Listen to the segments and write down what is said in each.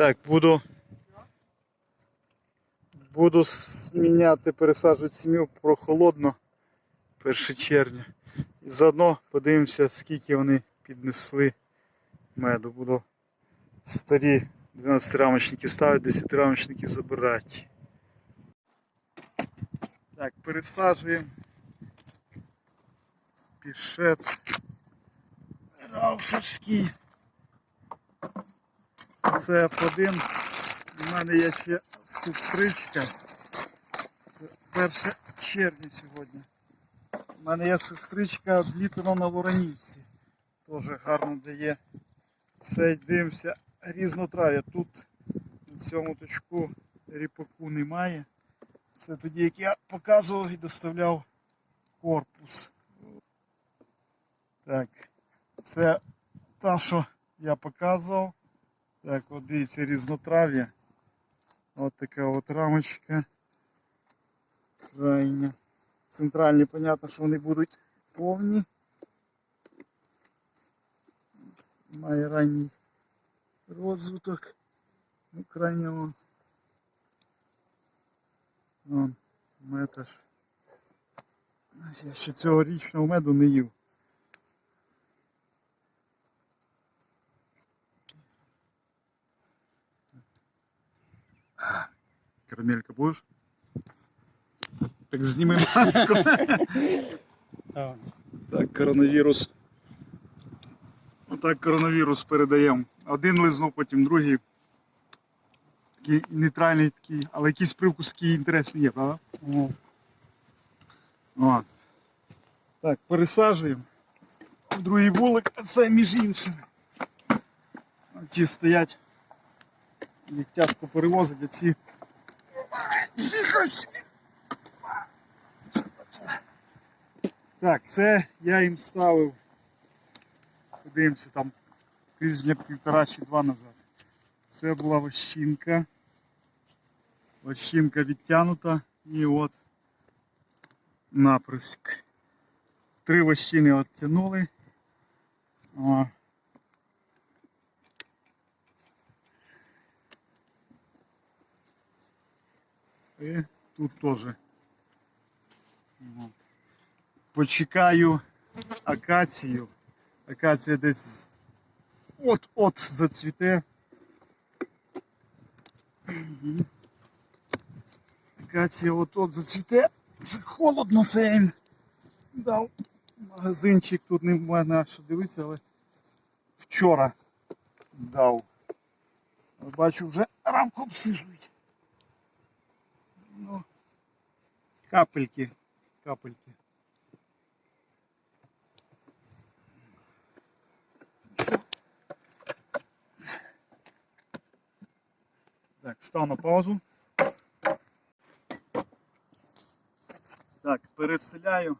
Так, буду. Буду міняти, пересаджувати сім'ю прохолодно 1 червня. І заодно подивимося, скільки вони піднесли меду. Буду старі 12 рамочники ставити, 10 рамочники забирати. Так, пересаджуємо. Пішець. Раушевський. Це F1. У мене є ще сестричка. Це 1 червня сьогодні. У мене є сестричка облітана на Воронівці. Теж гарно дає. Це дивимося різнотрав'я. Тут на цьому точку ріпаку немає. Це тоді, як я показував і доставляв корпус. Так, це та, що я показував. Так, от дивіться, різнотрав'я. От така от рамочка. Крайня. Центральні, понятно, що вони будуть повні. Має ранній розвиток. Ну, крайня вон. Вон, метаж. Я ще цьогорічного меду не їв. Карамелька будеш? Так зніми маску. Так. Так, коронавірус. Отак коронавірус передаємо. Один лизнув, потім другий. Такий нейтральний такий, але якийсь привкус такий інтересний є, правда? Ну, О. Так, пересаджуємо. Другий вулик, а це між іншим. Ті стоять. Їх тяжко перевозити, а ці. Так, це я їм ставив. Подивимося там тижня півтора чи два назад. Це була вощинка. Вощинка відтягнута і от наприск. Три вощини оттянули. І тут теж. Почекаю акацію. Акація десь от-от зацвіте. Акація от-от зацвіте. Це холодно, це їм дав. Магазинчик тут не мене що дивитися, але вчора дав. Бачу, вже рамку обсижують. Ну, капельки, капельки. Так, став на паузу. Так, переселяю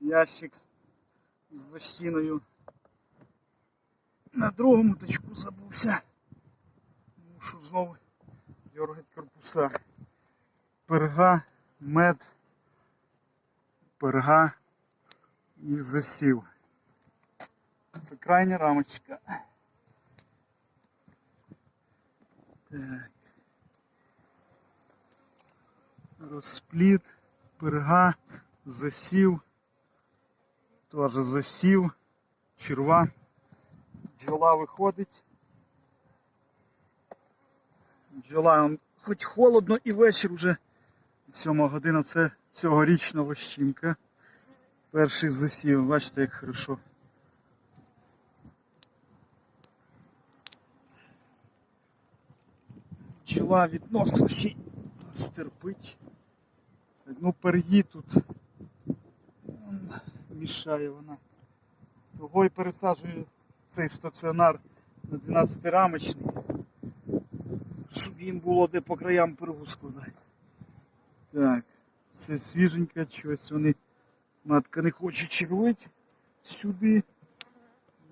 ящик з вощиною. На другому точку забувся. Мушу знову дергати корпуса. Перга, мед, перга і засів. Це крайня рамочка. Так. Розпліт, перга, засів. Теж засів, черва. Бджола виходить. Бджола, хоч холодно і вечір уже. Сьома година це цьогорічна вощинка. Перший засів, бачите, як хорошо. Бджола відносно ще стерпить. Ну пер'ї тут мішає вона. Того й пересаджую цей стаціонар на 12 рамочний, щоб їм було де по краям пергу складати. Так, це свіженьке, щось вони матка не хоче червити сюди.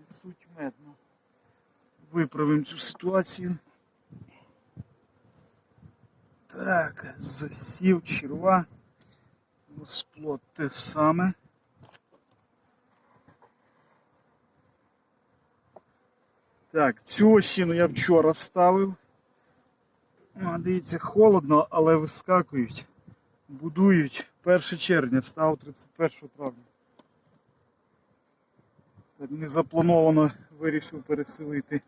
Несуть медно. Виправимо цю ситуацію. Так, засів черва. Розплод те саме. Так, цю ощину я вчора ставив. Дивіться, холодно, але вискакують. Будують 1 червня, став 31 травня. Незаплановано вирішив переселити.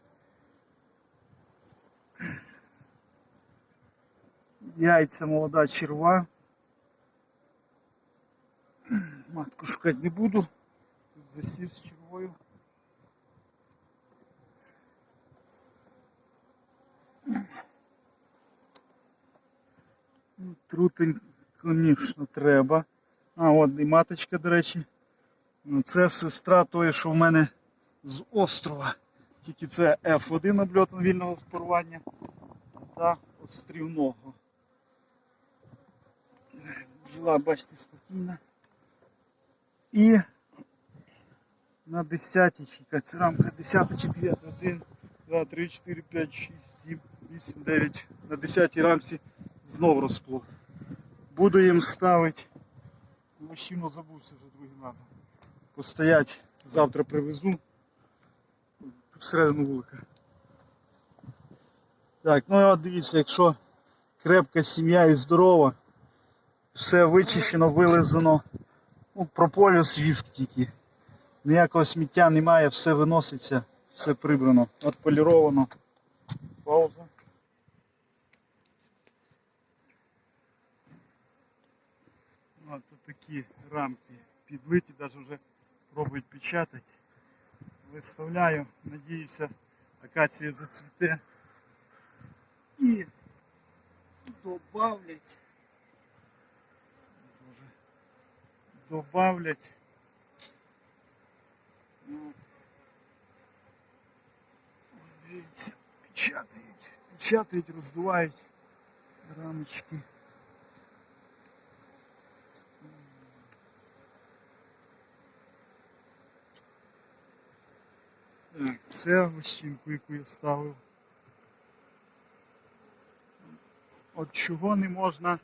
Яйця молода черва. Матку шукати не буду. Тут засів з червою. Ну, Трутень, звісно, треба. А, от і маточка, до речі. Ну, Це сестра тої, що в мене з острова. Тільки це F1 обльот вільного порвання та острівного. Була, бачите, спокійна. І на 10 яка це рамка 10 чи 9, 1, 2, 3, 4, 5, 6, 7, 8, 9. На 10 рамці знов розплод. Буду їм ставити. Мужчину забувся вже другим разом. Постоять, завтра привезу. Всередину вулика. Так, ну і от дивіться, якщо крепка сім'я і здорова, все вичищено, вилизано. Ну, прополіс віск тільки. Ніякого сміття немає, все виноситься, все прибрано, отполіровано. Пауза. От такі рамки підлиті, навіть вже пробують печатати. Виставляю, надіюся, акація зацвіте. І добавлять. Добавлять. Дивіться, печатають, печатають, роздувають рамочки. Це вощинку, яку я ставив. От чого не можна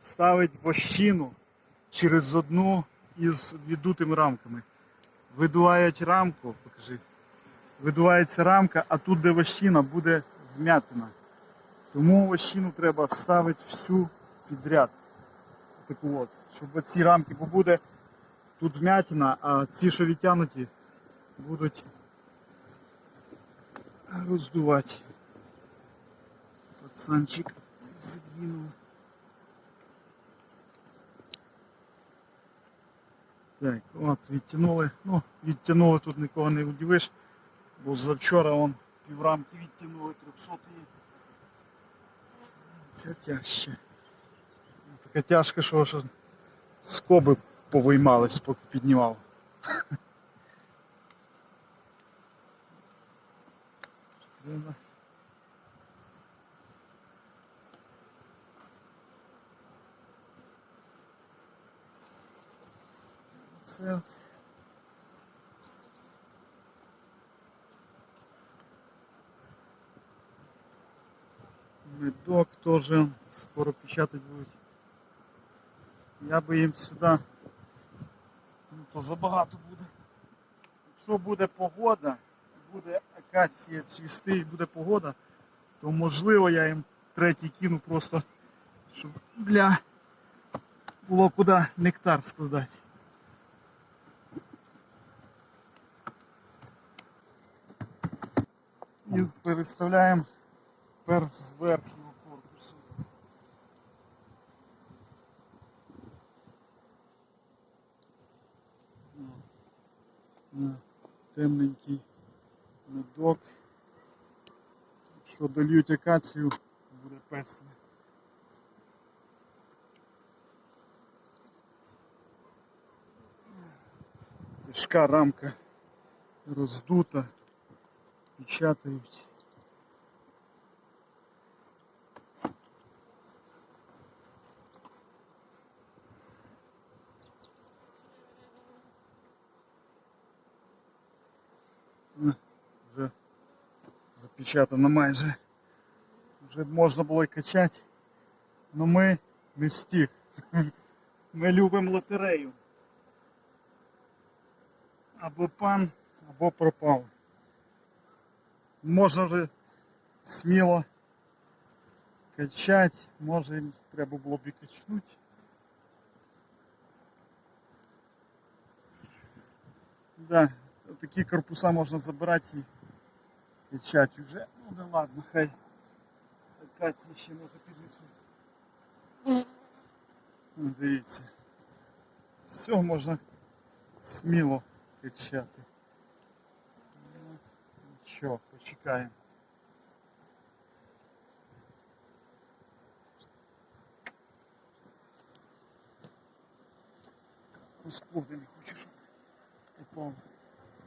ставити вощину через одну із віддутими рамками. Видувають рамку, покажи. Видувається рамка, а тут, де вощина, буде вмятина. Тому вощину треба ставити всю підряд. Таку от, щоб ці рамки, бо буде тут вмятина, а ці, що відтягнуті, будуть роздувати. Пацанчик загинув. Так, от відтягнули. Ну, відтягнули тут нікого не удивиш, бо завчора вон піврамки відтягнули 300 і це тяжче. Така тяжка, що скоби повиймались, поки піднімав. Треба. Це. Медок теж скоро печатать будуть. Я би їм сюди, ну то забагато буде. Якщо буде погода, буде акація цвісти і буде погода, то можливо я їм третій кину просто, щоб для було куди нектар складати. І переставляємо тепер з верхнього корпусу. Темненький медок. Якщо дольють акацію, буде песня. Тяжка рамка роздута, печатають. запечатано майже. Вже б можна було й качати. але ми не стіг. Ми любимо лотерею. Або пан, або пропав. Можна вже сміло качать. Може треба було б і качнути. Да, такі корпуса можна забирати і качати вже. Ну да ладно, хай. Каті ще може піднесу. Ну, Дивіться. Все можна сміло качати. Ну, Нічого, почекаємо. Господи, не хочу, щоб упав.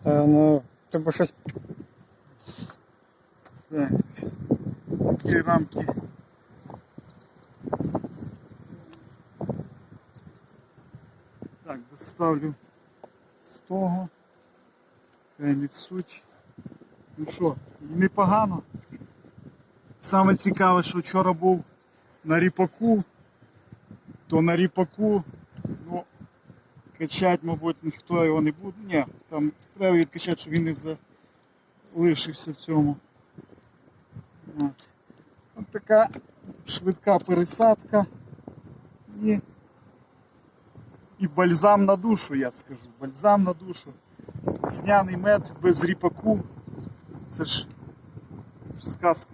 Та ну, тебе щось Так. Такі рамки. Так, доставлю з того. Відсуть. Ну що, непогано. Саме цікаве, що вчора був на ріпаку, то на ріпаку, ну, качати, мабуть, ніхто його не буде. Ні, там треба відкачати, щоб він не залишився в цьому. От така швидка пересадка і, і бальзам на душу, я скажу. Бальзам на душу. Весняний мед без ріпаку. Це ж сказка.